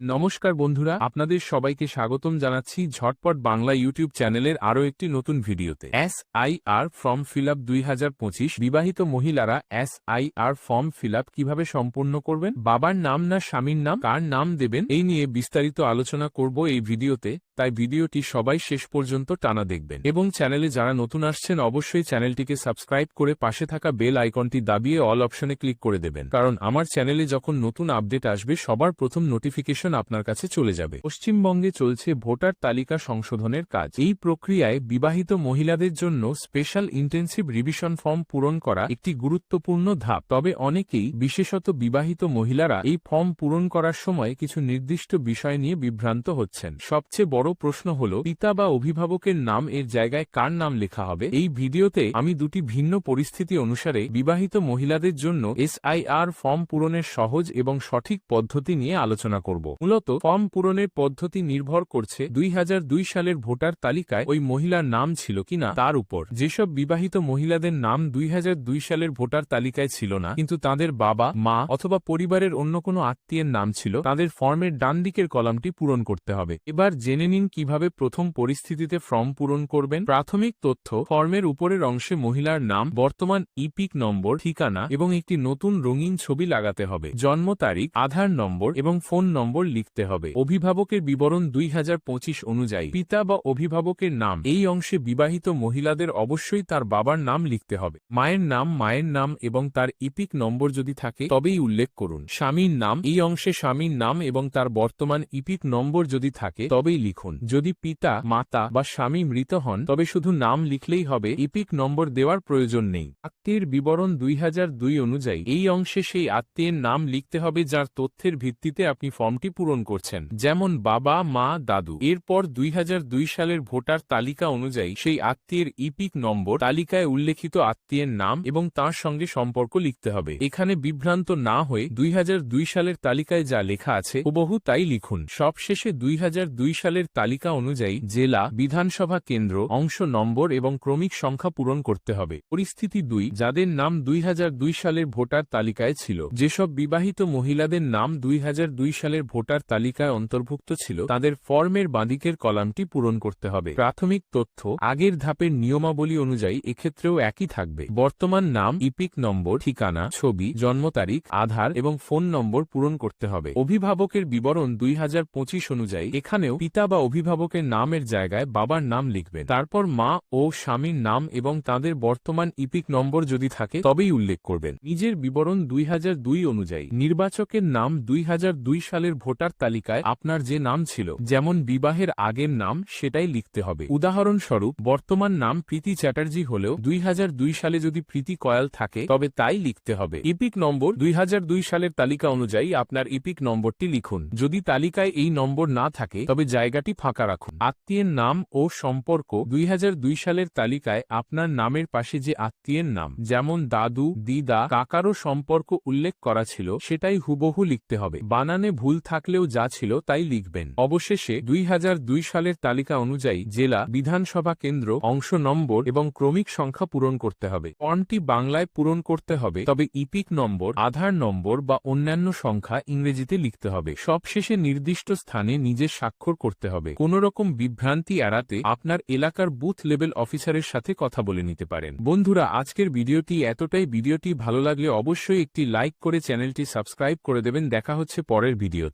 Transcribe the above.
নমস্কার বন্ধুরা, আপনাদের সবাইকে স্বাগতম জানাচ্ছি ঝটপট বাংলা ইউটিউব চ্যানেলের আরও একটি নতুন ভিডিওতে। S I R form fill up দুই হাজার পঁচিশ, বিবাহিত মহিলারা S I R form fill up কীভাবে সম্পূর্ণ করবেন, বাবার নাম না স্বামীর নাম, কার নাম দেবেন, এই নিয়ে বিস্তারিত আলোচনা করব এই ভিডিওতে, তাই ভিডিওটি সবাই শেষ পর্যন্ত টানা দেখবেন। এবং চ্যানেলে যারা নতুন আসছেন, অবশ্যই চ্যানেলটিকে সাবস্ক্রাইব করে পাশে থাকা বেল আইকনটি দাবিয়ে অল অপশনে ক্লিক করে দেবেন। কারণ আমার চ্যানেলে যখন নতুন আপডেট আসবে, সবার প্রথম নোটিফিকেশন আপনার কাছে চলে যাবে। পশ্চিমবঙ্গে চলছে ভোটার তালিকা সংশোধনের কাজ। এই প্রক্রিয়ায় বিবাহিত মহিলাদের জন্য স্পেশাল ইন্টেন্সিভ রিভিশন ফর্ম পূরণ করা একটি গুরুত্বপূর্ণ ধাপ। তবে অনেকেই, বিশেষত বিবাহিত মহিলারা, এই ফর্ম পূরণ করার সময় কিছু নির্দিষ্ট বিষয় নিয়ে বিভ্রান্ত হচ্ছেন। সবচেয়ে বড় প্রশ্ন হল, পিতা বা অভিভাবকের নাম এর জায়গায় কার নাম লেখা হবে? এই ভিডিওতে আমি দুটি ভিন্ন পরিস্থিতি অনুসারে বিবাহিত মহিলাদের জন্য এসআইআর ফর্ম পূরণের সহজ এবং সঠিক পদ্ধতি নিয়ে আলোচনা করব। মূলত ফর্ম পূরণের পদ্ধতি নির্ভর করছে দুই হাজার দুই সালের ভোটার তালিকায় ওই মহিলার নাম ছিল কিনা তার উপর। যেসব বিবাহিত মহিলাদের নাম দুই হাজার দুই সালের ভোটার তালিকায় ছিল না, কিন্তু তাদের বাবা, মা অথবা পরিবারের অন্য কোনো আত্মীয়ের নাম ছিল, তাদের ফর্মের ডান দিকের কলামটি পূরণ করতে হবে। এবার জেনে নিন কীভাবে প্রথম পরিস্থিতিতে ফর্ম পূরণ করবেন। প্রাথমিক তথ্য, ফর্মের উপরের অংশে মহিলার নাম, বর্তমান ইপিক নম্বর, ঠিকানা এবং একটি নতুন রঙিন ছবি লাগাতে হবে। জন্ম তারিখ, আধার নম্বর এবং ফোন নম্বর লিখতে হবে। অভিভাবকের বিবরণ দুই হাজার পঁচিশ অনুযায়ী পিতা বা অভিভাবকের নাম। এই অংশে বিবাহিত মহিলাদের অবশ্যই তার বাবার নাম লিখতে হবে। মায়ের নাম মায়ের নাম এবং তার ইপিক নম্বর যদি থাকে, তবেই উল্লেখ করুন। স্বামীর নাম, এই অংশে স্বামীর নাম এবং তার বর্তমান ইপিক নম্বর যদি থাকে, তবেই লিখুন। যদি পিতা, মাতা বা স্বামী মৃত হন, তবে শুধু নাম লিখলেই হবে, ইপিক নম্বর দেওয়ার প্রয়োজন নেই। আত্মীয়ের বিবরণ দুই হাজার দুই অনুযায়ী, এই অংশে সেই আত্মীয়ের নাম লিখতে হবে যার তথ্যের ভিত্তিতে আপনি ফর্মটি পূরণ করছেন, যেমন বাবা, মা, দাদু। এরপর দুই হাজার দুই সালের ভোটার তালিকা অনুযায়ী সেই আত্মীয়ের ইপিক নম্বর তালিকায় উল্লেখিত আত্মীয়ের নাম এবং তার সঙ্গে সম্পর্ক লিখতে হবে। এখানে বিভ্রান্ত না হয়ে দুই হাজার দুই সালের তালিকায় যা লেখা আছে, হুবহু তাই লিখুন। সবশেষে দুই হাজার দুই সালের তালিকা অনুযায়ী জেলা, বিধানসভা কেন্দ্র, অংশ নম্বর এবং ক্রমিক সংখ্যা পূরণ করতে হবে। পরিস্থিতি দুই, যাদের নাম দুই হাজার দুই সালের ভোটার তালিকায় ছিল। যেসব বিবাহিত মহিলাদের নাম দুই হাজার দুই সালের ভোটার তালিকায় অন্তর্ভুক্ত ছিল, তাদের ফর্মের বাঁদিকের কলামটি পূরণ করতে হবে। প্রাথমিক তথ্য, আগের ধাপের নিয়মাবলী অনুযায়ী এক্ষেত্রেও একই থাকবে। বর্তমান নাম, ইপিক নম্বর, ঠিকানা, ছবি, জন্ম তারিখ, আধার এবং ফোন নম্বর পূরণ করতে হবে। অভিভাবকের বিবরণ দুই অনুযায়ী এখানেও পিতা বা অভিভাবকের নামের জায়গায় বাবার নাম লিখবেন। তারপর মা ও স্বামীর নাম এবং তাদের বর্তমান ইপিক নম্বর যদি থাকে, তবেই উল্লেখ করবেন। নিজের বিবরণ দুই হাজার দুই অনুযায়ী। নির্বাচকের নাম দুই হাজার দুই সালের ভোটার তালিকায় আপনার যে নাম ছিল, যেমন বিবাহের আগের নাম, সেটাই লিখতে হবে। উদাহরণস্বরূপ, বর্তমান নাম প্রীতি চ্যাটার্জি হলেও দুই হাজার দুই সালে যদি প্রীতি কয়াল থাকে, তবে তাই লিখতে হবে। ইপিক নম্বর, দুই হাজার দুই সালের তালিকা অনুযায়ী আপনার ইপিক নম্বরটি লিখুন। যদি তালিকায় এই নম্বর না থাকে, তবে জায়গাটি ফাঁকা রাখুন। আত্মীয়ের নাম ও সম্পর্ক, দুই হাজার দুই সালের তালিকায় আপনার নামের পাশে যে আত্মীয়ের নাম, যেমন দাদু, দিদা, কাকারও সম্পর্ক উল্লেখ করা ছিল, সেটাই হুবহু লিখতে হবে। বানানে ভুল থাকলেও যা ছিল তাই লিখবেন। অবশেষে দুই হাজার দুই সালের তালিকা অনুযায়ী জেলা, বিধানসভা কেন্দ্র, অংশ নম্বর এবং ক্রমিক সংখ্যা পূরণ করতে হবে। ফর্মটি বাংলায় পূরণ করতে হবে, তবে ইপিক নম্বর, আধার নম্বর বা অন্যান্য সংখ্যা ইংরেজিতে লিখতে হবে। সবশেষে নির্দিষ্ট স্থানে নিজের স্বাক্ষর করতে হবে। কোনো রকম বিভ্রান্তি এড়াতে আপনার এলাকার বুথ লেভেল অফিসারের সাথে কথা বলে নিতে পারেন। বন্ধুরা, আজকের ভিডিওটি এতটাই। ভিডিওটি ভালো লাগলে অবশ্যই একটি লাইক করে চ্যানেলটি সাবস্ক্রাইব করে দেবেন। দেখা হচ্ছে পরের ভিডিওতে।